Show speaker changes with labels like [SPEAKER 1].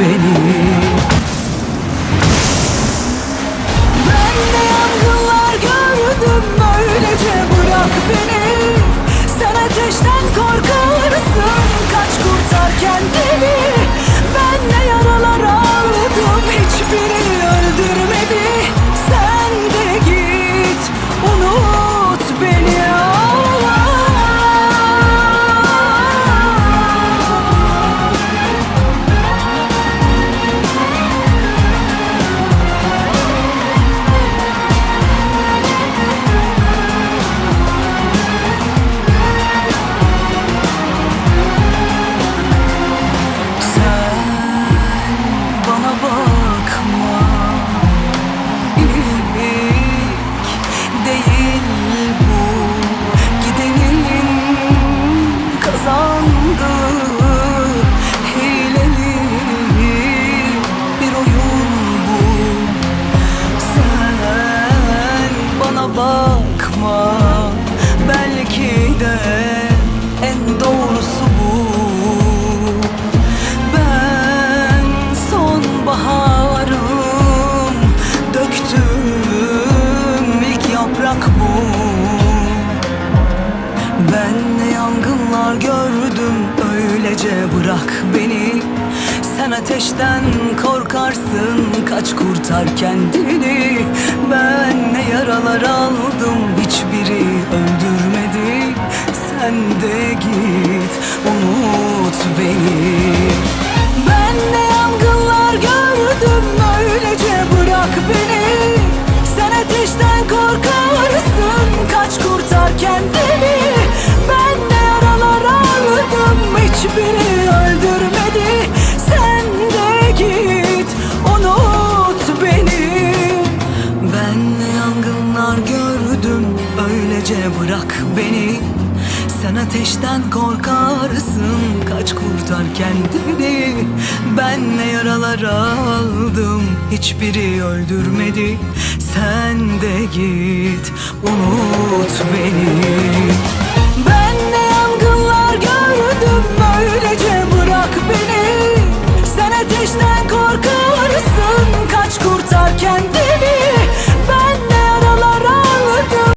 [SPEAKER 1] beni Öylece bırak beni. Sen ateşten korkarsın Kaç kurtar kendini. Ben ne yaralar aldım Hiçbiri Hiçbiri öldürmedi. Sen de git Unut beni. Ben yangınlar gördüm Öylece bırak beni. Sen ateşten korkarsın Kaç kurtar kendini. Ben ne yaralar aldım Hiçbiri öldürmedi. Sen de git Unut beni